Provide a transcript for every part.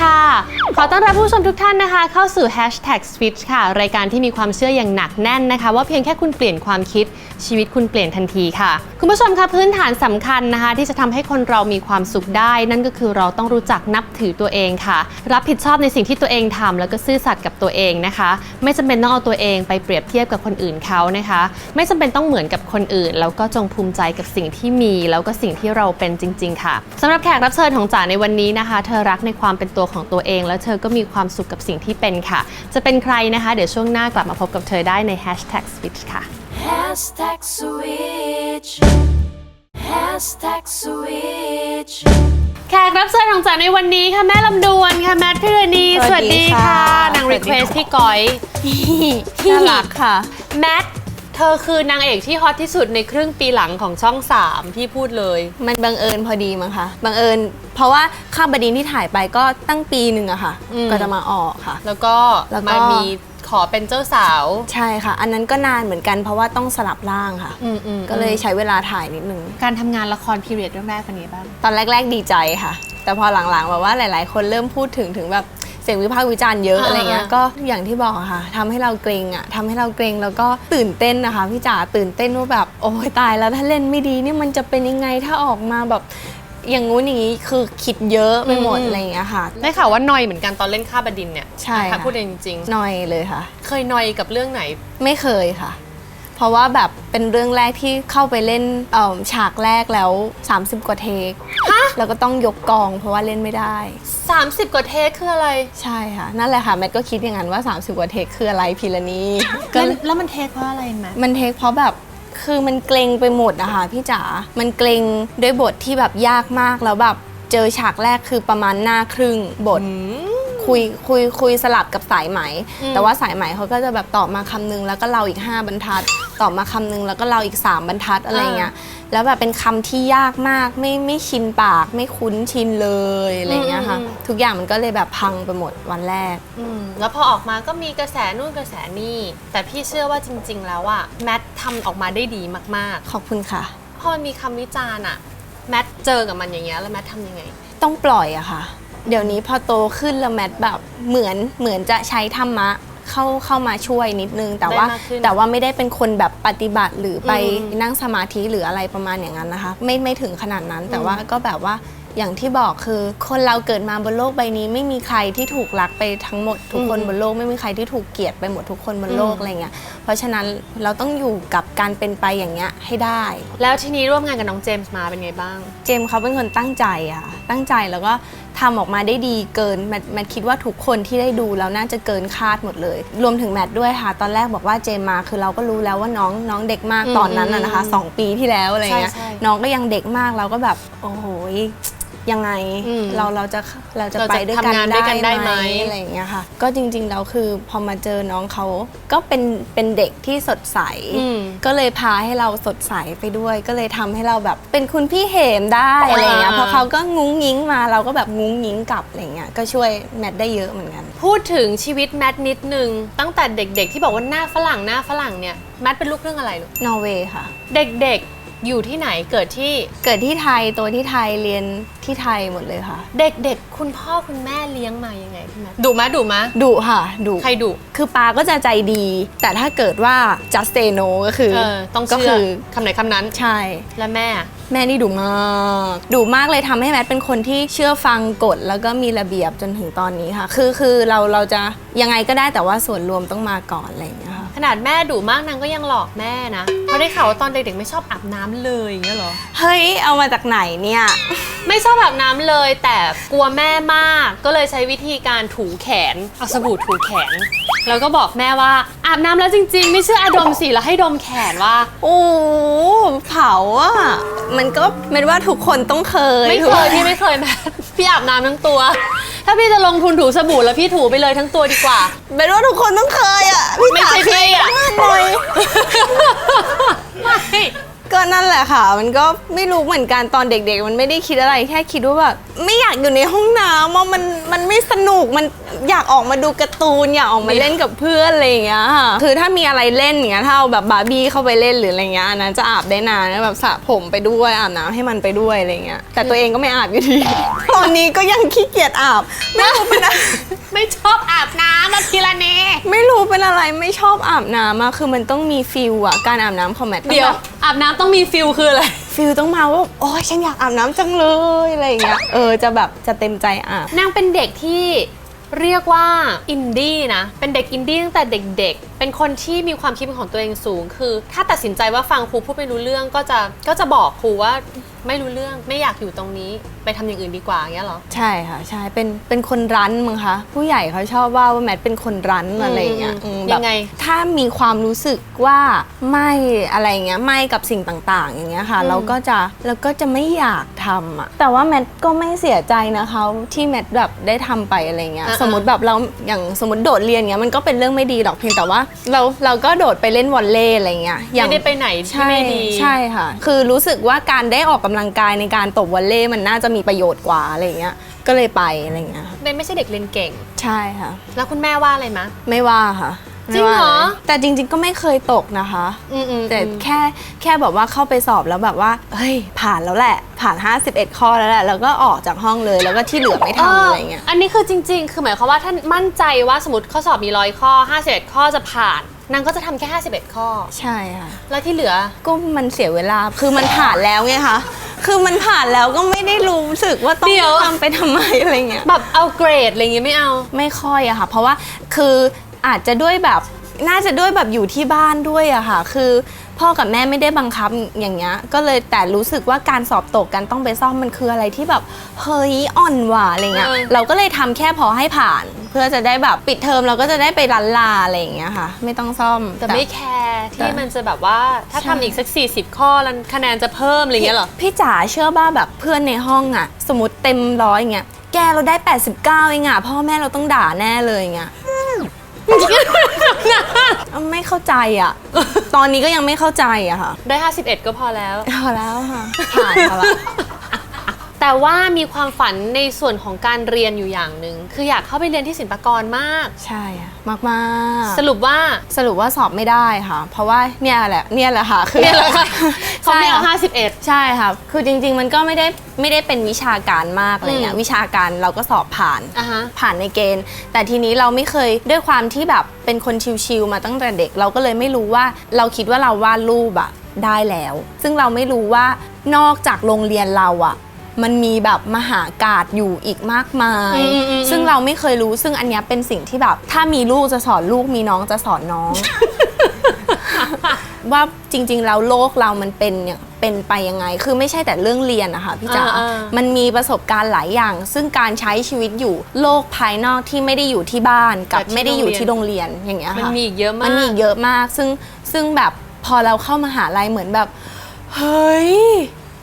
ค่ะ ขอต้อนรับผู้ชมทุกท่านนะคะ เข้าสู่ Hashtag Switch ค่ะ รายการที่มีความเชื่ออย่างหนักแน่นนะคะ ว่าเพียงแค่คุณเปลี่ยนความคิด ชีวิตคุณเปลี่ยนทันทีค่ะ คุณผู้ชมคะพื้นฐานสำคัญนะคะ ที่จะทำให้คนเรามีความสุขได้ นั่นก็คือเราต้องรู้จักนับถือตัวเองค่ะ รับผิดชอบในสิ่งที่ตัวเองทำแล้วก็ซื่อสัตย์กับตัวเองนะคะ ไม่จำเป็นต้องเอาตัวเองไปเปรียบเทียบกับคนอื่นเขานะคะ ไม่จำเป็นต้องเหมือนกับคนอื่น แล้วก็จงภูมิใจกับสิ่งที่มี แล้วก็สิ่งที่เราเป็นจริง ๆ ค่ะสำหรับแขกรับเชิญของจ๋าในวันนี้นะคะ เธอรักในความเป็นตัวของตัวเอง แล้วเธอก็มีความสุขกับสิ่งที่เป็นค่ะ จะเป็นใครนะคะ เดี๋ยวช่วงหน้ากลับมาพบกับเธอได้ใน Hashtag Switch ค่ะ Hashtag switch. Hashtag switch. แขกรับเชิญของจ๋าในวันนี้ค่ะแม่ลำดวนค่ะแมทพิรณีสวัสดีค่ะ นางสวัรีสดีเควสค่ะพี่ก้อยน่ารักค่ะ แมทเธอคือนางเอกที่ฮอตที่สุดในครึ่งปีหลังของช่อง 3 พี่พูดเลย มันบังเอิญพอดีมั้งคะบังเอิญ เพราะว่าข้ามบดินที่ถ่ายไปก็ตั้งปีหนึ่งอะค่ะอืมก็จะมาออกค่ะ แล้วก็แล้วก็มามี ขอเป็นเจ้าสาว ใช่ค่ะ อันนั้นก็นานเหมือนกันเพราะว่าต้องสลับร่างค่ะ อืมอืมก็เลยใช้เวลาถ่ายนิดนึง การทำงานละครพีเรียดเรื่องแรกเป็นไงบ้าง ตอนแรก ๆ ดีใจค่ะ แต่พอหลังๆแบบว่าหลาย ๆ คนเริ่มพูดถึงถึงแบบเสียงวิพากษ์วิจารณ์เยอะอ่า อะไรเงี้ยก็อย่างที่บอกอะค่ะทำให้เราเกรงอะทำให้เราเกรงแล้วก็ตื่นเต้นนะคะพี่จ๋าตื่นเต้นว่าแบบโอ้ยตายแล้วถ้าเล่นไม่ดีนี่มันจะเป็นยังไงถ้าออกมาแบบ อย่างงู้นอย่างนี้คือคิดเยอะไปหมดอะไรอย่างเงี้ยค่ะ ได้ข่าวว่านอยเหมือนกันตอนเล่นข้าบดินเนี่ยใช่ถ้าค่ะพูดเองจริงหน่อยเลยค่ะ ๆ เคยนอยกับเรื่องไหน ไม่เคยค่ะ เพราะว่าแบบเป็นเรื่องแรกที่เข้าไปเล่นเอิ่มฉากแรกแล้ว 30 กว่าเทคแล้วก็ต้องยกกองเพราะว่าเล่นไม่ได้ 30 กว่าเทคคืออะไรใช่ค่ะ นั่นแหละค่ะแมทก็คิดอย่างนั้นว่า 30 กว่าเทคคืออะไรพีละนี้ก็แล้วแล้วมันเทคเพราะอะไรแมทมันเทคเพราะแบบ คือมันเกรงไปหมดนะคะพี่จ๋า มันเกรงด้วยบทที่แบบยากมากแล้วแบบเจอฉากแรกคือประมาณหน้าครึ่งบท คุยคุยคุยสลับกับสายไหมอืมแต่ว่าสายไหมเขาก็จะแบบตอบมาคำนึงแล้วก็เราอีก 5 บรรทัด ตอบมาคำนึงแล้วก็เราอีก 3 บรรทัดอะไรเงี้ยแล้วแบบเป็นคำที่ยากมากไม่ไม่ชินปากไม่คุ้นชินเลยอะไรเงี้ยค่ะทุกอย่างมันก็เลยแบบพังไปหมดวันแรกอืมแล้วพอออกมาก็มีกระแสนู่นกระแสนี่ แต่พี่เชื่อว่าจริง ๆ แล้วอะแมททำออกมาได้ดีมากขอบคุณค่ะๆพอมันมีคำวิจารณ์อะแมทเจอกับมันอย่างเงี้ยแล้วแมททำยังไง ต้องปล่อยอะค่ะ เดี๋ยวนี้พอโตขึ้นแล้วแมทแบบเหมือนเหมือนจะใช้ธรรมะ เข้าเข้ามาช่วยนิดนึง แต่ว่าได้มากขึ้นแต่ว่าไม่ได้เป็นคนแบบปฏิบัติหรือไปอืม นั่งสมาธิหรืออะไรประมาณอย่างนั้นนะคะ ไม่ไม่ถึงขนาดนั้นแต่ว่าก็แบบว่าอย่างที่บอกคือ คนเราเกิดมาบนโลกใบนี้ ไม่มีใครที่ถูกรักไปทั้งหมดทุกคนบนโลกไม่มีใครที่ถูกเกลียดไปหมดทุกคนบนโลกอะไรเงี้ยเพราะฉะนั้นเราต้องอยู่กับการเป็นไปอย่างเงี้ยให้ได้ แล้วทีนี้ร่วมงานกับน้องเจมส์มาเป็นไงบ้าง เจมส์เขาเป็นคนตั้งใจอะค่ะตั้งใจแล้วก็ ทำออกมาได้ดีเกินแมทแมทคิดว่าทุกคนที่ได้ดูแล้วน่าจะเกินคาดหมดเลย รวมถึงแมทด้วยค่ะ ตอนแรกบอกว่าเจมส์มาคือเราก็รู้แล้วว่าน้องน้องเด็กมากอืมตอนนั้นนะนะคะอืมสองปีที่แล้วอะไรเงี้ยใช่ใช่ น้องก็ยังเด็กมากเราก็แบบโอ้โห ยังไงอืมเราเราจะเราจะเราจะไปด้วยกันทำงานด้วยกันได้ได้ไหไหมมอะไรอย่างเงี้ยค่ะ ก็จริงๆแล้วคือพอมาเจอน้องเขาก็เป็นเป็นเด็กที่สดใส อืมก็เลยพาให้เราสดใสไปด้วย ก็เลยทำให้เราแบบเป็นคุณพี่เหมได้อะไรเงี้ยอ่า เพราะเขาก็งุ้งยิงมาเราก็แบบงุ้งยิงกลับอะไรเงี้ยก็ช่วยแมทได้เยอะเหมือนกัน พูดถึงชีวิตแมทนิดนึง ตั้งแต่เด็กๆที่บอกว่าหน้าฝรั่งหน้าฝรั่งเนี่ยแมทเป็นลูกครึ่งอะไรลูกนอร์เวย์ค่ะ เด็กๆ อยู่ที่ไหนเกิดที่เกิดที่ไทยตัวที่ไทยเรียนที่ไทยหมดเลยค่ะเด็กๆ คุณพ่อคุณแม่เลี้ยงมายังไงพี่แมทดุมะดุมะดุค่ะดุใครดุ คือปาก็จะใจดี แต่ถ้าเกิดว่า just say no ก็คือเออต้องก็เชื่อคือคำไหนคำนั้น ใช่ และแม่ แม่นี่ดุมากดุมากเลยทำให้แมทเป็นคนที่เชื่อฟังกฎแล้วก็มีระเบียบจนถึงตอนนี้ค่ะ คือคือเราเราจะยังไงก็ได้แต่ว่าส่วนรวมต้องมาก่อนอะไรอย่างเงี้ยค่ะ ขนาดแม่ดุมากนางก็ยังหลอกแม่นะเพราะได้ข่าวว่าตอนเด็กๆไม่ชอบอาบน้ำเลยอย่างเงี้ยเหรอ เฮ้ย เอามาจากไหนเนี่ย ไม่ชอบอาบน้ำเลยแต่กลัวแม่มากก็เลยใช้วิธีการถูแขนเอาสบู่ถูแขน แล้วก็บอกแม่ว่าอาบน้ำแล้วจริง ๆ ไม่เชื่ออาดมสิแล้วให้ดมแขนว่า โอ้เผาอะ มันก็เป็นว่าทุกคนต้องเคยไม่เคถูกยหพี่ไม่เคยแม่ พี่อาบน้ำทั้งตัว ถ้าพี่จะลงทุนถูสบู่แล้วพี่ถูไปเลยทั้งตัวดีกว่า เป็นว่าทุกคนต้องเคยอะไม่ใช่พี่อะจ๋าเคยมากเลยไม่ ก็นั่นแหละค่ะ มันก็ไม่รู้เหมือนกันตอนเด็ก ๆ มันไม่ได้คิดอะไรแค่คิดว่าแบบไม่อยากอยู่ในห้องน้ำว่ามันมันไม่สนุกมันอยากออกมาดูการ์ตูนอยากออกมาเล่นกับเพื่อนอะไรอย่างเงี้ยค่ะคือถ้ามีอะไรเล่นอย่างเงี้ยถ้าเอาแบบบาร์บี้เข้าไปเล่นหรืออะไรเงี้ยอันนั้นจะอาบได้นานนะแบบสระผมไปด้วยอาบน้ำให้มันไปด้วยอะไรเงี้ยแต่ตัวเองก็ไม่อาบอยู่ดี ตอนนี้ก็ยังขี้เกียจอาบไม่รู้เป็นอะไร ไม่ชอบอาบน้ำนะทีละเน ไม่รู้เป็นอะไรไม่ชอบอาบน้ำอะคือมันต้องมีฟิลอะการอาบน้ำของแมทต้องเดี๋ยวแบบอาบน้ำต้องมีฟิลคืออะไร ฟิลต้องมาว่าโอ้ยฉันอยากอาบน้ำจังเลยอะไรอย่างเงี้ยเออจะแบบจะเต็มใจอาบนางเป็นเด็กที่เรียกว่าอินดี้นะ เป็นเด็กอินดี้ตั้งแต่เด็กๆ เป็นคนที่มีความคิดเป็นของตัวเองสูง คือ ถ้าตัดสินใจว่าฟังครูพูดไม่รู้เรื่องก็จะก็จะบอกครูว่าไม่รู้เรื่องไม่อยากอยู่ตรงนี้ไปทำอย่างอื่นดีกว่าอย่างเงี้ยเหรอ ใช่ค่ะใช่เป็นเป็นคนรั้นมั้งคะผู้ใหญ่เขาชอบว่าว่าแมทเป็นคนรั้นอะไรอย่างเงี้ยอืมอืมแบบยังไงถ้ามีความรู้สึกว่าไม่อะไรอย่างเงี้ยไม่กับสิ่งต่างๆ อย่างเงี้ยค่ะเราก็จะเราก็จะไม่อยากทำอะแต่ว่าแมทก็ไม่เสียใจนะคะที่แมทแบบได้ทำไปอะไรเงี้ย อ่าๆ สมมติแบบเราอย่างสมมติโดดเรียนเงี้ยมันก็เป็นเรื่องไม่ดีหรอกเพียงแต่ว่า เราเราก็โดดไปเล่นวอลเลย์อะไรเงี้ยอย่าง ไม่ได้ไปไหนที่ไม่ดี ใช่ค่ะ คือรู้สึกว่าการได้ออกกำลังกายในการตบวอลเล่มันน่าจะมีประโยชน์กว่าอะไรเงี้ยก็เลยไปอะไรเงี้ยค่ะเบนไม่ใช่เด็กเรียนเก่ง ใช่ค่ะ แล้วคุณแม่ว่าอะไรมะ ไม่ว่าค่ะ จริงเหรอไม่ว่าลยแต่จริง ๆ ก็ไม่เคยตกนะคะ อืมอืมแต่แค่แค่แบบว่าเข้าไปสอบแล้วแบบว่าเฮ้ย ผ่านแล้วแหละ ผ่าน 51 ข้อแล้วแหละ แล้วก็ออกจากห้องเลย แล้วก็ที่เหลือไม่ทำอะไรเงี้ย อันนี้คือจริง ๆ คือหมายความว่าท่านมั่นใจว่าสมมติข้อสอบมีร้อยข้อ51ข้อจะผ่านนางก็จะทำแค่ 51 ข้อ ใช่ค่ะ แล้วที่เหลือ ก็มันเสียเวลา คือมันผ่านแล้วไงคะ คือมันผ่านแล้วก็ไม่ได้รู้สึกว่าต้องเดี๋ยว ทำไปทำไมอะไรเงี้ย แบบเอาเกรดอะไรอย่างงี้ไม่เอา ไม่ค่อยอะค่ะ เพราะว่าคือ อาจจะด้วยแบบน่าจะด้วยแบบอยู่ที่บ้านด้วยอะค่ะ คือพ่อกับแม่ไม่ได้บังคับอย่างเงี้ย ก็เลยแต่รู้สึกว่าการสอบตกกันต้องไปซ่อมมันคืออะไรที่แบบเฮ้ยอ่อนว่ะอะไรเงี้ยเออเราก็เลยทำแค่พอให้ผ่าน เพื่อจะได้แบบปิดเทอมเราก็จะได้ไปรันลาอะไรอย่างเงี้ยค่ะ ไม่ต้องซ่อม แต่ไม่แคร์ที่แต่มันจะแบบว่าถ้าใช่ทำอีกสัก 40 ข้อแล้วคะแนนจะเพิ่มอะไรอย่างเงี้ยเหรอ พี่จ๋าเชื่อว่าแบบเพื่อนในห้องอะสมมติเต็มร้อยอย่างเงี้ย แกเราได้ 89เองอะพ่อแม่เราต้องด่าแน่เลยอย่างเงี้ย ไม่เข้าใจอะ ตอนนี้ก็ยังไม่เข้าใจอะค่ะ ได้ 51 ก็พอแล้ว พอแล้วค่ะ ผ่านมาละ แต่ว่ามีความฝันในส่วนของการเรียนอยู่อย่างหนึ่งคืออยากเข้าไปเรียนที่ศิลปากรมาก ใช่อะมากมากๆสรุปว่าสรุปว่าสอบไม่ได้ค่ะ เพราะว่าเนี่ยแหละเนี่ยแหละค่ะคือ เนี่ยแหละค่ะเขาไม่เอาใช่ค่ะ51ใช่ค่ะ คือจริง ๆ มันก็ไม่ได้ไม่ได้เป็นวิชาการมากอะไรเงี้ยอืมวิชาการเราก็สอบผ่านอะฮะผ่านในเกณฑ์ แต่ทีนี้เราไม่เคยด้วยความที่แบบเป็นคนชิวๆมาตั้งแต่เด็ก เราก็เลยไม่รู้ว่าเราคิดว่าเราวาดรูปอะได้แล้ว ซึ่งเราไม่รู้ว่านอกจากโรงเรียนเราอะ มันมีแบบมหากาศอยู่อีกมากมาย อืมอืมอืม ซึ่งเราไม่เคยรู้ซึ่งอันเนี้ยเป็นสิ่งที่แบบ ถ้ามีลูกจะสอนลูกมีน้องจะสอนน้อง ว่าจริงๆแล้วโลกเรามันเป็นเนี่ยเป็นไปยังไง คือไม่ใช่แต่เรื่องเรียนนะคะพี่จ๋าอ่าๆ มันมีประสบการณ์หลายอย่าง ซึ่งการใช้ชีวิตอยู่โลกภายนอกที่ไม่ได้อยู่ที่บ้านกับกับที่ไม่ได้อยู่โรงเรียนที่โรงเรียนอย่างเงี้ยมันค่ะ มีอีกเยอะมาก มันมีอีกเยอะมาก ซึ่งซึ่งแบบพอเราเข้ามหาลัยเหมือนแบบ เฮ้ย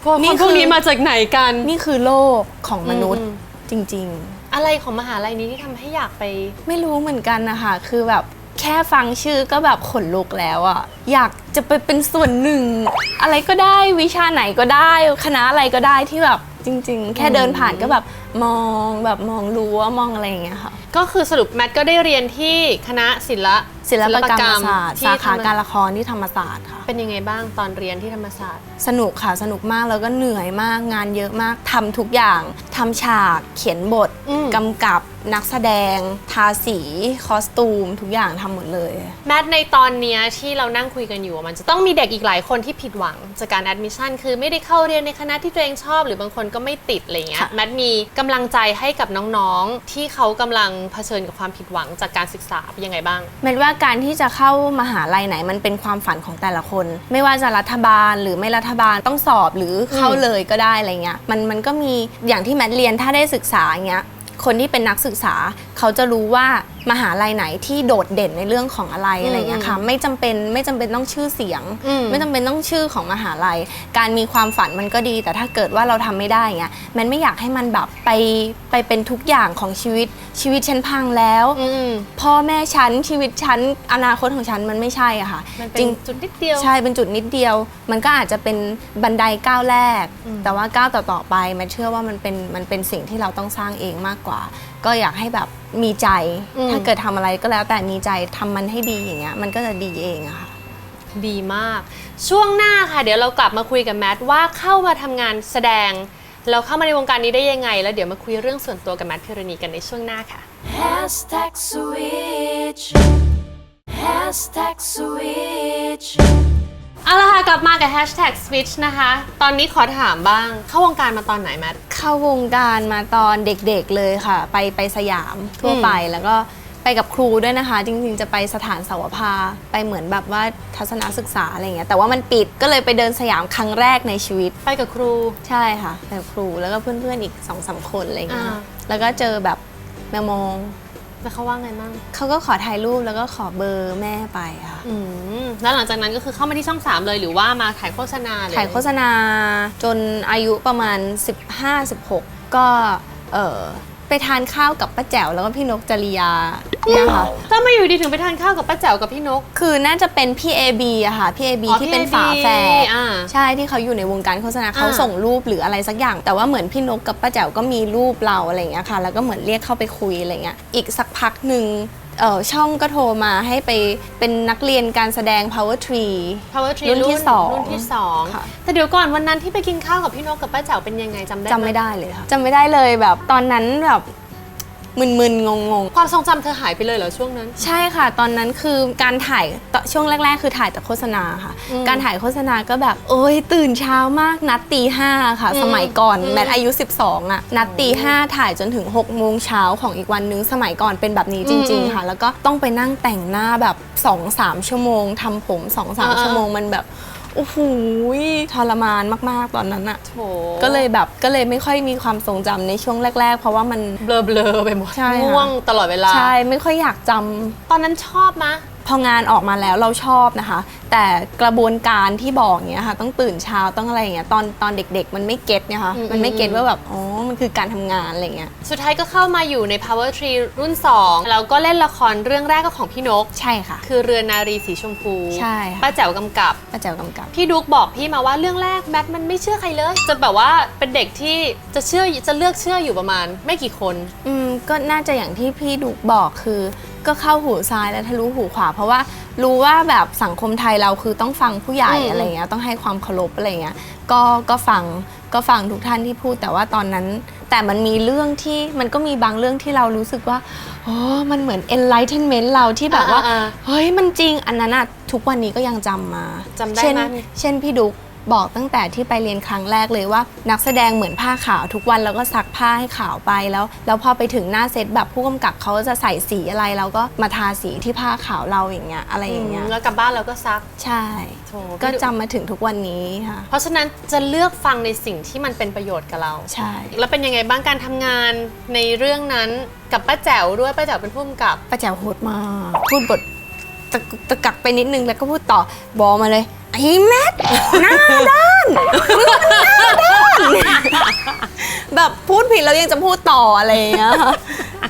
พวกนี่คนคือพวกนี้มาจากไหนกัน นี่คือโลกของมนุษย์อืมจริง อะไรของมหาลัยนี้ที่ทำให้อยากไป ๆ ไม่รู้เหมือนกันนะคะ คือแบบแค่ฟังชื่อก็แบบขนลุกแล้วอะอยากจะไปเป็นส่วนหนึ่ง อะไรก็ได้วิชาไหนก็ได้ คณะอะไรก็ได้ที่แบบจริง ๆ แค่เดินผ่านก็แบบ มองแบบมองรั้วมองอะไรอย่างเงี้ยค่ะ ก็คือสรุปแมทก็ได้เรียนที่คณะศิลปศิลปกรรมศาสตร์ที่สาขาธรรมการละครที่ธรรมศาสตร์ค่ะ เป็นยังไงบ้างตอนเรียนที่ธรรมศาสตร์ สนุกค่ะสนุกมากแล้วก็เหนื่อยมากงานเยอะมากทำทุกอย่างทำฉากเขียนบทอืมกำกับนักแสดง ทาสีคอสตูม ทุกอย่างทำหมดเลย แมทในตอนเนี้ยที่เรานั่งคุยกันอยู่อะมันจะต้องมีเด็กอีกหลายคนที่ผิดหวังจากการแอดมิชชั่นคือไม่ได้เข้าเรียนในคณะที่ตัวเองชอบ หรือบางคนก็ไม่ติดอะไรเงี้ยค่ะแมทมีกำลังใจให้กับน้องๆ ที่เขากำลังเผชิญกับความผิดหวังจากการศึกษายังไงบ้าง เมนว่าการที่จะเข้ามหาลัยไหนมันเป็นความฝันของแต่ละคน ไม่ว่าจะรัฐบาลหรือไม่รัฐบาลต้องสอบหรือเข้าเลยก็ได้อะไรเงี้ยมันมันก็มีอย่างที่แมทเรียนถ้าได้ศึกษาอย่างเงี้ย คนที่เป็นนักศึกษาเขาจะรู้ว่ามหาลัยไหนที่โดดเด่นในเรื่องของอะไรอะไรอย่างเงี้ยค่ะไม่จำเป็นไม่จำเป็นต้องชื่อเสียงอืมไม่จำเป็นต้องชื่อของมหาลัย การมีความฝันมันก็ดี แต่ถ้าเกิดว่าเราทำไม่ได้เงี้ยมันไม่อยากให้มันแบบไปไปเป็นทุกอย่างของชีวิตชีวิตฉันพังแล้วอืมพ่อแม่ฉันชีวิตฉันอนาคตของฉันมันไม่ใช่อะค่ะมันเป็จนริงจุดนิดเดียวใช่เป็นจุดนิดเดียว มันก็อาจจะเป็นบันไดก้าวแรก แต่ว่าก้าวต่อๆไปมันเชื่อว่ามันเป็นมันเป็นสิ่งที่เราต้องสร้างเองมากกว่า ก็อยากให้แบบมีใจ อืม ถ้าเกิดทำอะไรก็แล้วแต่มีใจทำมันให้ดีอย่างเงี้ยมันก็จะดีเองอะค่ะ ดีมาก ช่วงหน้าค่ะ เดี๋ยวเรากลับมาคุยกับแมทว่าเข้ามาทำงานแสดง เราเข้ามาในวงการนี้ได้ยังไง แล้วเดี๋ยวมาคุยเรื่องส่วนตัวกับแมทพิรณีกันในช่วงหน้าค่ะ Hashtag switch. Hashtag switch. เอาละค่ะกลับมากับ hashtag switch นะคะ ตอนนี้ขอถามบ้าง เข้าวงการมาตอนไหนแมท เข้าวงการมาตอนเด็กๆเลยค่ะ ไปไปสยามทั่วไปแล้วก็ไปกับครูด้วยนะคะ จริงๆจะไปสถานสาวภาไปเหมือนแบบว่าทัศนศึกษาอะไรเงี้ยแต่ว่ามันปิดก็เลยไปเดินสยามครั้งแรกในชีวิต ไปกับครู ใช่ค่ะไปกับครูแล้วก็เพื่อนๆอีกสองสามคนอะไรเงี้ยอ่าค่ะแล้วก็เจอแบบแมวมอง แล้วเขาว่าไงบ้างเขาก็ขอถ่ายรูปแล้วก็ขอเบอร์แม่ไปค่ะอืมแล้วหลังจากนั้นก็คือเข้ามาที่ช่อง 3 เลยหรือว่ามาถ่ายโฆษณาเลยถ่ายโฆษณาจนอายุประมาณ 15-16 ก็เออ ไปทานข้าวกับป้าแจ๋วแล้วก็พี่นกจริยาเนี่ยค่ะก็มาอยู่ดีถึงไปทานข้าวกับป้าแจ๋วกับพี่นก คือน่าจะเป็นพี่เอบีอะค่ะพี่เอบีอ๋อที่เป็นพี่ฝา AB แฝดอ่าใช่ที่เขาอยู่ในวงการโฆษณาเขาส่งรูปหรืออะไรสักอย่าง แต่ว่าเหมือนพี่นกกับป้าแจ๋วก็มีรูปเราอะไรอย่างเงี้ยค่ะ แล้วก็เหมือนเรียกเข้าไปคุยอะไรเงี้ยอีกสักพักหนึ่ง เออช่องก็โทรมาให้ไปเป็นนักเรียนการแสดง power tree Power Tree รุ่นที่สองรุ่นที่สองค่ะ แต่เดี๋ยวก่อนวันนั้นที่ไปกินข้าวกับพี่นกกับป้าแจ๋วเป็นยังไงจำได้หจำไม่ได้เลยค่ะจำไม่ได้เลยแบบตอนนั้นแบบ มึนๆ งงความทรงจำเธอหายไปเลยเหรอช่วงนั้น ๆ ใช่ค่ะ ตอนนั้นคือการถ่ายตช่วงแรก ๆ คือถ่ายแต่โฆษณาค่ะอืมการถ่ายโฆษณาก็แบบ โอ้ยตื่นเช้ามากนัดตีห้าค่ะอืมสมัยก่อนอืมแมทอายุ 12อะนัดตีห้าถ่ายจนถึง6โมงเช้าของอีกวันนึงสมัยก่อนเป็นแบบนี้จริงอืมๆค่ะ แล้วก็ต้องไปนั่งแต่งหน้าแบบ2-3ชั่วโมงทำผมอ่า2-3ชั่วโมงมันแบบ โอ้โหทรมานมากๆตอนนั้นอะโถก็เลยแบบก็เลยไม่ค่อยมีความทรงจำในช่วงแรก ๆ เพราะว่ามัน เบลอเบลอๆไปหมดใช่ค่ะ ง่วงตลอดเวลา ใช่ไม่ค่อยอยากจำ ตอนนั้นชอบมะ พองานออกมาแล้วเราชอบนะคะ แต่กระบวนการที่บอกเนี้ยค่ะ ต้องตื่นเช้าต้องอะไรอย่างเงี้ยตอนตอนเด็กๆ มันไม่เก็ตเนี่ยค่ะอืม มันไม่เก็ตอืมว่าแบบอ๋อมันคือการทำงานอะไรเงี้ยสุดท้ายก็เข้ามาอยู่ใน Power Tree รุ่น 2 แล้วก็เล่นละครเรื่องแรกก็ของพี่นก ใช่ค่ะ คือเรือนนารีสีชมพูใช่ค่ะ ป้าแจ๋วกำกับ ป้าแจ๋วกำกับ พี่ดุ๊กบอกพี่มาว่าเรื่องแรกแมทมันไม่เชื่อใครเลย จะแบบว่าเป็นเด็กที่จะเชื่อจะเลือกเชื่ออยู่ประมาณ ไม่กี่คน อืมก็น่าจะอย่างที่พี่ดุกบอกคือ ก็เข้าหูซ้ายและทะลุหูขวา เพราะว่ารู้ว่าแบบสังคมไทยเราคือต้องฟังผู้ใหญ่อืม อะไรเงี้ยต้องให้ความเคารพอะไรเงี้ยก็ก็ฟังก็ฟังทุกท่านที่พูดแต่ว่าตอนนั้น แต่มันมีเรื่องที่มันก็มีบางเรื่องที่เรารู้สึกว่าอ๋อมันเหมือน enlightenment เราที่แบบว่าอ่า เฮ้ยมันจริงอันนั้นอะทุกวันนี้ก็ยังจำมาจำได้เช่นไหมเช่นพี่ดุก บอกตั้งแต่ที่ไปเรียนครั้งแรกเลยว่า นักแสดงเหมือนผ้าขาวทุกวันแล้วก็ซักผ้าให้ขาวไปแล้ว แล้วพอไปถึงหน้าเซตแบบผู้กำกับเขาจะใส่สีอะไรเราก็มาทาสีที่ผ้าขาวเราอย่างเงี้ยอะไรอย่างเงี้ยแล้วกลับบ้านเราก็ซักใช่ โถก็พี่ดุ๊จำมาถึงทุกวันนี้ค่ะ เพราะฉะนั้นจะเลือกฟังในสิ่งที่มันเป็นประโยชน์กับเรา ใช่ แล้วเป็นยังไงบ้างการทำงานในเรื่องนั้นกับป้าแจ๋วด้วยป้าแจ๋วเป็นผู้กำกับ ป้าแจ๋วโหดมากพูดบทตะกุกตะกักไปนิดนึงแล้วก็พูดต่อบอมาเลย ไอ้แมทหน้าด้านมึงมันหน้าด้านแบบพูดผิดแล้วยังจะพูดต่ออะไรอย่างเงี้ย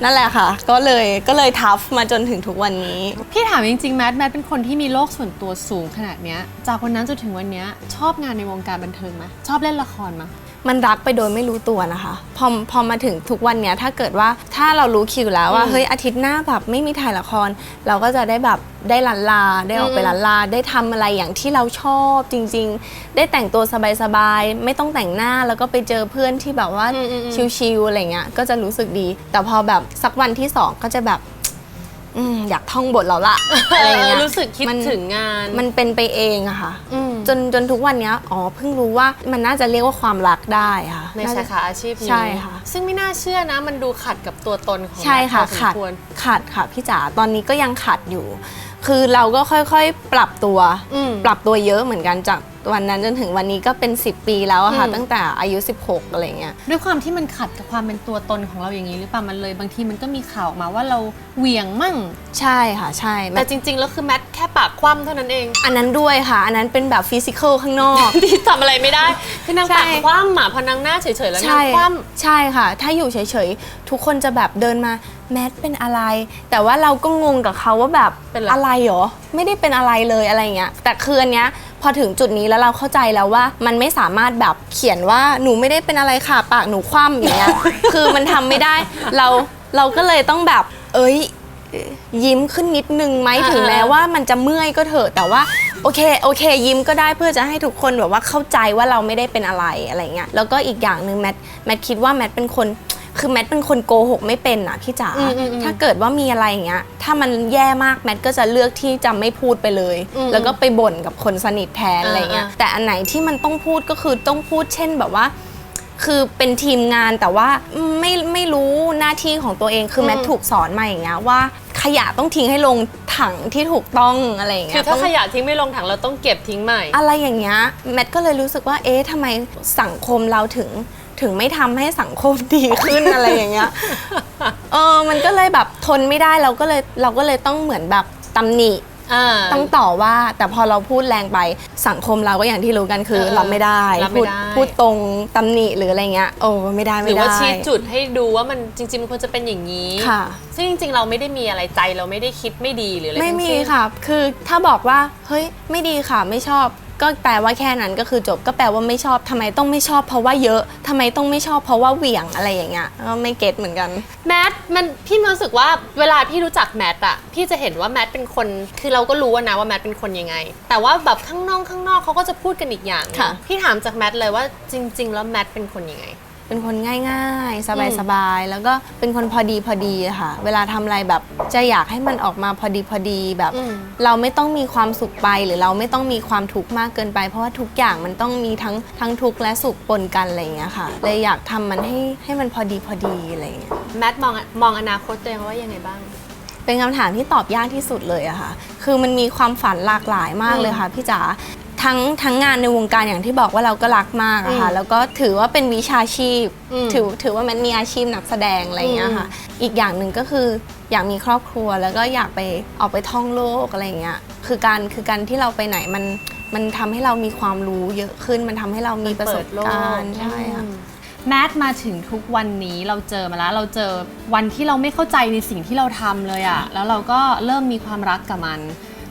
นั่นแหละค่ะ ก็เลยก็เลยทัฟมาจนถึงทุกวันนี้ พี่ถามจริงๆ แมท แมทเป็นคนที่มีโลกส่วนตัวสูงขนาดเนี้ย จากวันนั้นจนถึงวันเนี้ยชอบงานในวงการบันเทิงไหมชอบเล่นละครไหม มันรักไปโดยไม่รู้ตัวนะคะ พอพอมาถึงทุกวันเนี้ยถ้าเกิดว่าถ้าเรารู้คิวแล้วว่าอืมเฮ้ยอาทิตย์หน้าแบบไม่มีถ่ายละคร เราก็จะได้แบบได้ลันลาได้ออกไปอืมลันลาได้ทำอะไรอย่างที่เราชอบจริง ๆ ได้แต่งตัวสบายๆไม่ต้องแต่งหน้าแล้วก็ไปเจอเพื่อนที่แบบว่าอืมอืมอืมชิลๆอะไรเงี้ยก็จะรู้สึกดี แต่พอแบบสักวันที่สองก็จะแบบอืมอยากท่องบทแล้วละอะไรเงี้ยรู้สึกคิดมันถึงงาน มันเป็นไปเองอะค่ะอืม จนจนทุกวันเนี้ยอ๋อเพิ่งรู้ว่ามันน่าจะเรียกว่าความรักได้ค่ะในน่สาขาอาชีพนี้ใช่ค่ะ ซึ่งไม่น่าเชื่อนะมันดูขัดกับตัวตนของใช่ค่ะแมทพอสมขัดควรขัดค่ะพี่จ๋าตอนนี้ก็ยังขัดอยู่ คือเราก็ค่อยๆปรับตัวอืมปรับตัวเยอะเหมือนกันจาก วันนั้นจนถึงวันนี้ก็เป็น 10 ปีแล้วอะค่ะ อืม ตั้งแต่อายุ 16อะไรเงี้ย ด้วยความที่มันขัดกับความเป็นตัวตนของเราอย่างนี้หรือเปล่ามันเลย บางทีมันก็มีข่าวออกมาว่าเราเหวี่ยงมั่ง ใช่ค่ะใช่แต่จริงๆ แล้วคือแมทแค่ปากคว่ำเท่านั้นเอง อันนั้นด้วยค่ะ อันนั้นเป็นแบบฟิสิกอลข้างนอก ที่ทำอะไรไม่ได้คือนางใช่ ปากคว่ำอะพอนางหน้าเฉยๆแล้วนางใช่คว่ใช่ค่ะ ถ้าอยู่เฉยๆ ทุกคนจะแบบเดินมาแมทเป็นอะไร แต่ว่าเราก็งงกับเขาว่าแบบเป็นไร อะไรหรอ ไม่ได้เป็นอะไรเลยอะไรเงี้ย แต่คืออันเนี้ย พอถึงจุดนี้แล้วเราเข้าใจแล้วว่า มันไม่สามารถแบบเขียนว่าหนูไม่ได้เป็นอะไรค่ะปากหนูคว่ำอย่างเงี้ย คือมันทำไม่ได้เราเราก็เลยต้องแบบ เอ้ย ยิ้มขึ้นนิดนึงไหมถึงแม้ว่ามันจะเมื่อยก็เถอะแต่ว่าโอเคโอเค ยิ้มก็ได้เพื่อจะให้ทุกคนแบบว่าเข้าใจว่าเราไม่ได้เป็นอะไรอะไรเงี้ยแล้วก็อีกอย่างหนึ่งแมทแมทคิดว่าแมทเป็นคน คือแมทเป็นคนโกหกไม่เป็นอะพี่จ๋าอืมอืมอืมถ้าเกิดว่ามีอะไรอย่างเงี้ย ถ้ามันแย่มากแมทก็จะเลือกที่จะไม่พูดไปเลยอืมแล้วก็ไปบ่นกับคนสนิทแทนอะไรเงี้ยอ่าแต่อันไหนที่มันต้องพูดก็คือต้องพูดเช่นแบบว่าคือเป็นทีมงานแต่ว่าไม่ไม่รู้หน้าที่ของตัวเองคือแมทอืมถูกสอนมาอย่างเงี้ยว่าขยะต้องทิ้งให้ลงถังที่ถูกต้องอะไรอย่างำเงี้คืยอถ้าต้องขยะทิ้งไม่ลงถังเราต้องเก็บทิ้งใหม่ อะไรอย่างเงี้ยแมทก็เลยรู้สึกว่าเอ๊ะทำไมสังคมเราถึง ถึงไม่ทำให้สังคมดีขึ้น อะไรอย่างเงี้ย เออ มันก็เลยแบบทนไม่ได้เราก็เลยเราก็เลยต้องเหมือนแบบตำหนิ อ่า ต้องต่อว่าแต่พอเราพูดแรงไปสังคมเราก็อย่างที่รู้กันคือเออรับไม่ได้รับไม่พูดได้ พูดตรงตำหนิหรืออะไรเงี้ยโอ้ไม่ได้หไม่รือได้ ว่าชี้จุดให้ดูว่ามันจริง ๆ มันควรจะเป็นอย่างนี้ ค่ะ ซึ่งจริง ๆ เราไม่ได้มีอะไรใจเราไม่ได้คิดไม่ดีหรืออะไรไม่ทั้งมีสิ้น ค่ะ คือถ้าบอกว่า เฮ้ย ไม่ดีค่ะ ไม่ชอบ ก็แปลว่าแค่นั้นก็คือจบก็แปลว่าไม่ชอบทำไมต้องไม่ชอบ เพราะว่าเยอะทำไมต้องไม่ชอบเพราะว่าเหวี่ยงอะไรอย่างเงี้ยก็ไม่เก็ตเหมือนกัน แมทมันพี่มีรู้สึกว่าเวลาพี่รู้จักแมทอะพี่จะเห็นว่าแมทเป็นคนคือเราก็รู้ว่านะว่าแมทเป็นคนยังไง แต่ว่าแบบข้างนอกข้างนอกเขาก็จะพูดกันอีกอย่างหนึ่งค่ะ พี่ถามจากแมทเลยว่าจริง ๆ แล้วแมทเป็นคนยังไง เป็นคนง่ายๆ สบายๆ แล้วก็เป็นคนพอดีพอดีอะค่ะ เวลาทำอะไรแบบจะอยากให้มันออกมาพอดีพอดีแบบอืมเราไม่ต้องมีความสุขไปหรือเราไม่ต้องมีความทุกข์มากเกินไป เพราะว่าทุกอย่างมันต้องมีทั้งทั้งทุกข์และสุขปนกันอะไรอย่างเงี้ยค่ะ เลยอยากทำมันให้ให้มันพอดีพอดีอะไรอย่างเงี้ย แมทมองมองอนาคตตัวเองว่ายังไงบ้าง เป็นคำถามที่ตอบยากที่สุดเลยอะค่ะ คือมันมีความฝันหลากหลายมากเลยค่ะพี่จ๋า ทั้งทั้งงานในวงการอย่างที่บอกว่าเราก็รักมากอะค่ะอืมแล้วก็ถือว่าเป็นวิชาชีพ อืมถือถือว่ามันมีอาชีพนักแสดงอะไรอย่างเงี้ยค่ะ อีกอย่างหนึ่งก็คืออยากมีครอบครัวแล้วก็อยากไปออกไปท่องโลกอะไรอย่างเงี้ย คือการคือการที่เราไปไหนมันมันทำให้เรามีความรู้เยอะขึ้น มันทำให้เรามีประสบการณ์ใช่ค่ะ แมทมาถึงทุกวันนี้เราเจอมาแล้ว เราเจอวันที่เราไม่เข้าใจในสิ่งที่เราทำเลยอะแล้วเราก็เริ่มมีความรักกับมัน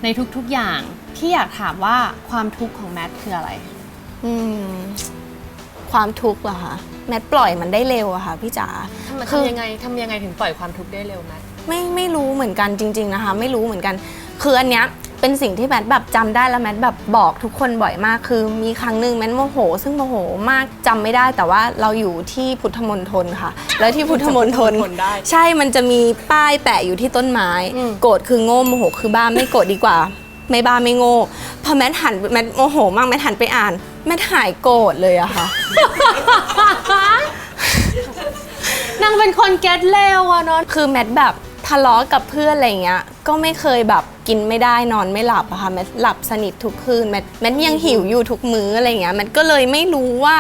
ในทุกๆอย่าง พี่อยากถามว่าความทุกข์ของแมทคืออะไร อืม ความทุกข์เหรอคะแมทปล่อยมันได้เร็วอะค่ะพี่จ๋าทำไมคือทำยังไงทำยังไงถึงปล่อยความทุกข์ได้เร็วแมทไม่ไม่รู้เหมือนกันจริง ๆนะคะ ไม่รู้เหมือนกันคืออันเนี้ยเป็นสิ่งที่แมทแบบจำได้แล้วแมทแบบบอกทุกคนบ่อยมาก คือมีครั้งหนึ่งแมทโมโห ซึ่งโมโหมากจำไม่ได้แต่ว่าเราอยู่ที่พุทธมณฑลค่ะ แล้วที่พุทธมณฑลพุทธมณฑลได้ใช่มันจะมีป้ายแปะอยู่ที่ต้นไม้อืมโกรธคือโง่โมโหคือบ้าไม่โกรธดีกว่า ไม่บ้าไม่โง่พอแมทหันแมทโมโหมากแมทหันไปอ่าน แมทหายโกรธเลยอะค่ะ นางเป็นคนเก็ตเร็วอะเนาะคือแมทแบบทะเลาะกับเพื่อนอะไรเงี้ย ก็ไม่เคยแบบกินไม่ได้นอนไม่หลับอะค่ะแมทหลับสนิททุกคืนแมทแมทยังหิวอยู่ทุกมื้ออะไรเงี้ยแมทก็เลยไม่รู้ว่า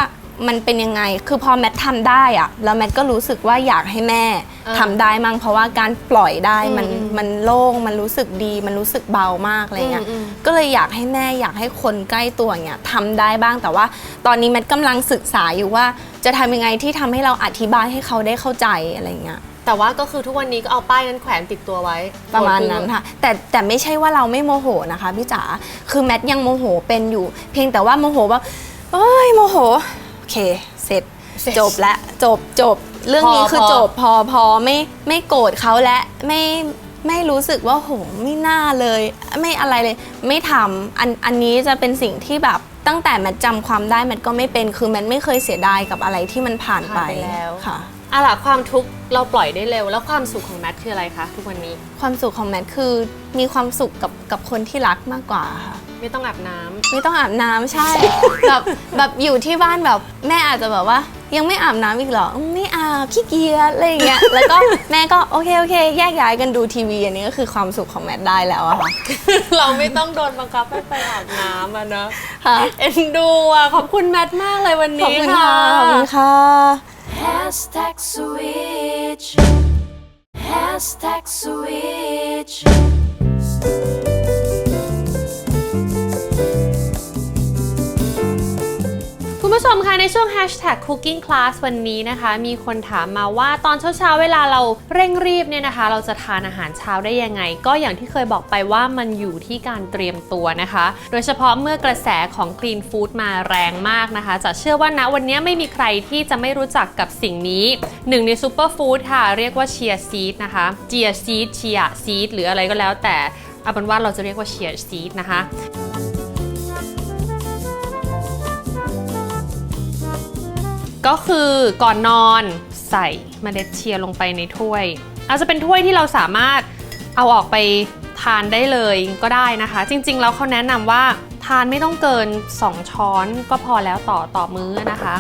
มันเป็นยังไง คือพอแมททำได้อะแล้วแมทก็รู้สึกว่าอยากให้แม่อ่าทำได้มั่งเพราะว่าการปล่อยได้มันอืมมันโล่งมันรู้สึกดี มันรู้สึกเบามากอะไรเงี้ยอืมอืม ก็เลยอยากให้แม่อยากให้คนใกล้ตัวเงี้ยทำได้บ้างแต่ว่า ตอนนี้แมทกำลังศึกษาอยู่ว่า จะทำยังไงที่ทำให้เราอธิบายให้เขาได้เข้าใจอะไรเงี้ย แต่ว่าก็คือทุกวันนี้ก็เอาป้ายนั้นแขวนติดตัวไว้ประมาณนั้นค่ะ แต่แต่ไม่ใช่ว่าเราไม่โมโหนะคะพี่จ๋าคือแมทยังโมโหเป็นอยู่ เพียงแต่ว่าโมโหว่าเอ้ยโมโหโอเค เสร็จเสร็จจบละจบจบ เรื่องนี้พอคือพอ จบพอพอไม่ไม่โกรธเขาและไม่ไม่รู้สึกว่าโหไม่น่าเลย ไม่อะไรเลย ไม่ทำอันอันนี้จะเป็นสิ่งที่แบบตั้งแต่แมทจำความได้แมทก็ไม่เป็นคือแมทไม่เคยเสียดายกับอะไรที่มันผ่านไปผ่านไปแล้ว ค่ะ อะล่ะความทุกข์เราปล่อยได้เร็ว แล้วความสุขของแมทคืออะไรคะทุกวันนี้ ความสุขของแมทคือมีความสุขกับกับคนที่รักมากกว่าค่ะ ไม่ต้องอาบน้ำ ไม่ต้องอาบน้ำใช่ แบบแบบอยู่ที่บ้านแบบแม่อาจจะแบบว่า ยังไม่อาบน้ำอีกเหรออืมไม่อาขี้เกียจอะไรอย่างเงี้ยแล้วก็แม่ก็โอเคโอเค แยกย้ายกันดูทีวีอันนี้ก็คือความสุขของแมทได้แล้วอะค่ะ เราไม่ต้องโดนบังคับให้ไปอาบน้ำอะเนอะค่ะเอ็นดูอะ ขอบคุณแมทมากเลยวันขอบนี้คุณค่ะค่ะขอบคุณค่ะ Hashtag switch. Hashtag switch. ผู้ชมคะในช่วง hashtag cooking class วันนี้นะคะ มีคนถามมาว่าตอนเช้าๆ เวลาเราเร่งรีบเนี่ยนะคะ เราจะทานอาหารเช้าได้ยังไง ก็อย่างที่เคยบอกไปว่ามันอยู่ที่การเตรียมตัวนะคะ โดยเฉพาะเมื่อกระแสของ clean food มาแรงมากนะคะ จะเชื่อว่าณวันนี้ไม่มีใครที่จะไม่รู้จักกับสิ่งนี้หนึ่งในซูเปอร์ฟู้ดค่ะ เรียกว่า chia seed นะคะ chia seed chia seed หรืออะไรก็แล้วแต่เอาเป็นว่าเราจะเรียกว่า chia seed นะคะ ก็คือก่อนนอนใส่เมล็ดเชียร์ลงไปในถ้วย อาจจะเป็นถ้วยที่เราสามารถเอาออกไปทานได้เลยก็ได้นะคะ จริงๆแล้วเขาแนะนำว่าทานไม่ต้องเกิน 2 ช้อนก็พอแล้วต่อต่อมื้อนะคะ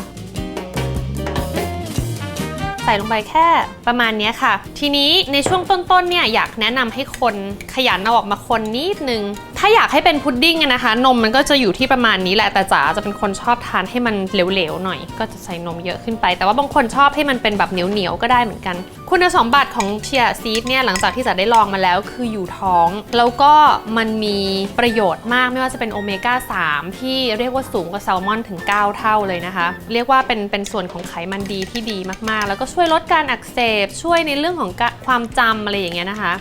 ใส่ลงไปแค่ประมาณนี้ค่ะ ทีนี้ในช่วงต้นๆเนี่ยอยากแนะนำให้คนขยันเอาออกมาคนนิดนึง ถ้าอยากให้เป็นพุดดิ้งอะนะคะ นมมันก็จะอยู่ที่ประมาณนี้แหละแต่จ๋าจะเป็นคนชอบทานให้มันเหลวๆหน่อย ก็จะใส่นมเยอะขึ้นไป แต่ว่าบางคนชอบให้มันเป็นแบบเหนียวๆก็ได้เหมือนกัน คุณสมบัติของเชียซีดเนี่ยหลังจากที่จะได้ลองมาแล้วคืออยู่ท้อง แล้วก็มันมีประโยชน์มากไม่ว่าจะเป็นโอเมก้า3ที่เรียกว่าสูงกว่าแซลมอนถึง 9 เท่าเลยนะคะ เรียกว่าเป็นเป็นส่วนของไขมันดีที่ดีมากๆ แล้วก็ช่วยลดการอักเสบช่วยในเรื่องของความจำอะไรอย่างเงี้ยนะคะ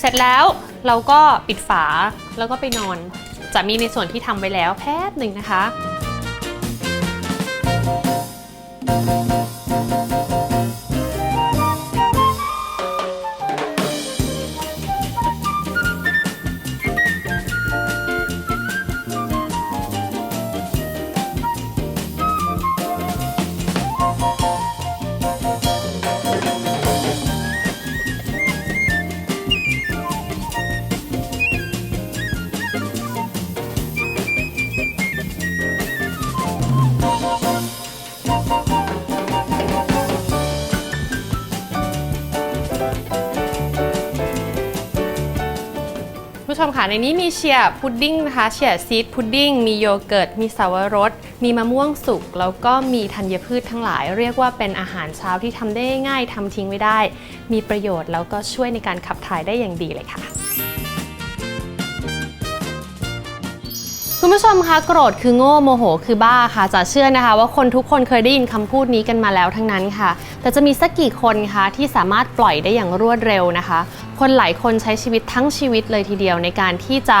เสร็จแล้วเราก็ปิดฝาแล้วก็ไปนอน จะมีในส่วนที่ทำไว้แล้วแป๊บหนึ่งนะคะ ค่ะ ในนี้มีเชียร์พุดดิ้งนะคะ เชียร์ซีดพุดดิ้ง มีโยเกิร์ต มีสาวรส มีมะม่วงสุก แล้วก็มีธัญพืชทั้งหลาย เรียกว่าเป็นอาหารเช้าที่ทำได้ง่ายทำทิ้งไว้ได้ มีประโยชน์แล้วก็ช่วยในการขับถ่ายได้อย่างดีเลยค่ะ คุณผู้ชมคะโกรธคือโง่โมโหคือบ้าค่ะจะเชื่อนะคะ ว่าคนทุกคนเคยได้ยินคำพูดนี้กันมาแล้วทั้งนั้นค่ะ แต่จะมีสักกี่คนคะที่สามารถปล่อยได้อย่างรวดเร็วนะคะ คนหลายคนใช้ชีวิตทั้งชีวิตเลยทีเดียวในการที่จะ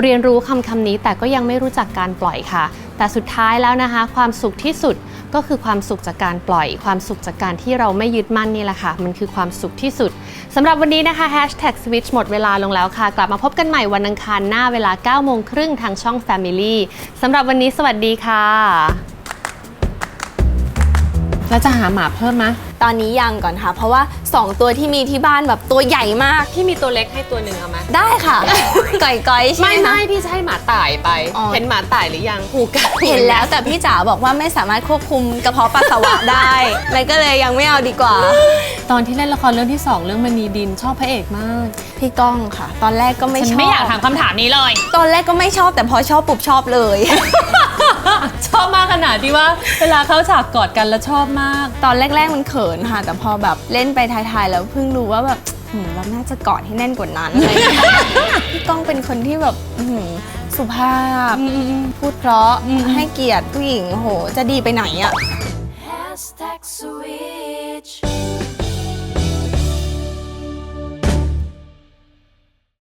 เรียนรู้คำคำนี้ แต่ก็ยังไม่รู้จักการปล่อยค่ะ แต่สุดท้ายแล้วนะคะ ความสุขที่สุด ก็คือความสุขจากการปล่อย ความสุขจากการที่เราไม่ยึดมั่นนี่แหละค่ะ มันคือความสุขที่สุดสำหรับวันนี้นะคะ Hashtag Switch หมดเวลาลงแล้วค่ะ กลับมาพบกันใหม่วันอังคารหน้าเวลา9โมงครึ่งทางช่อง Family สำหรับวันนี้สวัสดีค่ะ แล้วจะหาหมาเพิ่มไหมตอนนี้ยังก่อนค่ะ เพราะว่า 2 ตัวที่มีที่บ้านแบบตัวใหญ่มาก พี่มีตัวเล็กให้ตัวหนึ่งเอาไหมได้ค่ะ ก่อยๆใช่ไม่ไหม ไม่คะพี่จะให้หมาต่ายไป อ๋อ เห็นหมาต่ายหรือยังหูกัดเห็นแล้วแต่พี่จ๋าบอกว่าไม่สามารถควบคุมกระเพาะปัสสาวะได้ เลยก็เลยยังไม่เอาดีกว่า ตอนที่เล่นละครเรื่องที่2เรื่องมณีดินชอบพระเอกมาก พี่ก้องค่ะ ตอนแรกก็ไม่ฉัชนอบไม่อยากถามคำถามนี้เลย ตอนแรกก็ไม่ชอบแต่พอชอบปุ๊บชอบเลย ชอบมากขนาดที่ว่า เวลาเข้าฉากกอดกันแล้วชอบมาก ตอนแรก ๆ มันเขินค่ะ แต่พอแบบเล่นไปท้ายๆ แล้วเพิ่งรู้ว่าแบบหืมเราน่าจะกอดให้แน่นกว่านั้นอะไรอย่างเงี้ยพี่ก้องเป็นคนที่แบบอื้อหือสุภาพ พูดเพราะให้เกียรติผู้หญิงโห จะดีไปไหนอะ Hashtag switch.